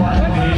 one day.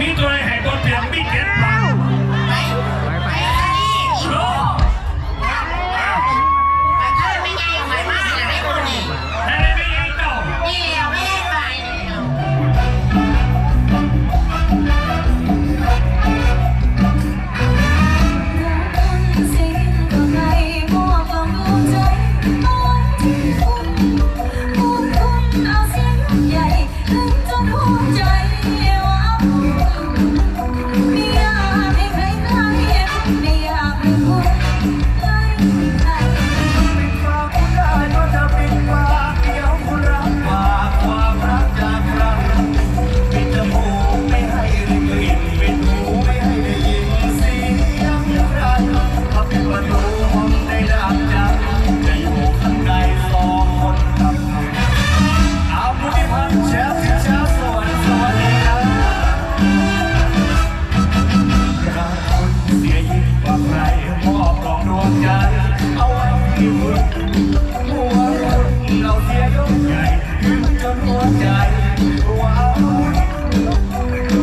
มีตัวไหนหายตัวเปลี่ยนมีเก็ต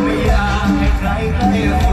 ไม่อยากให้ใครใกล้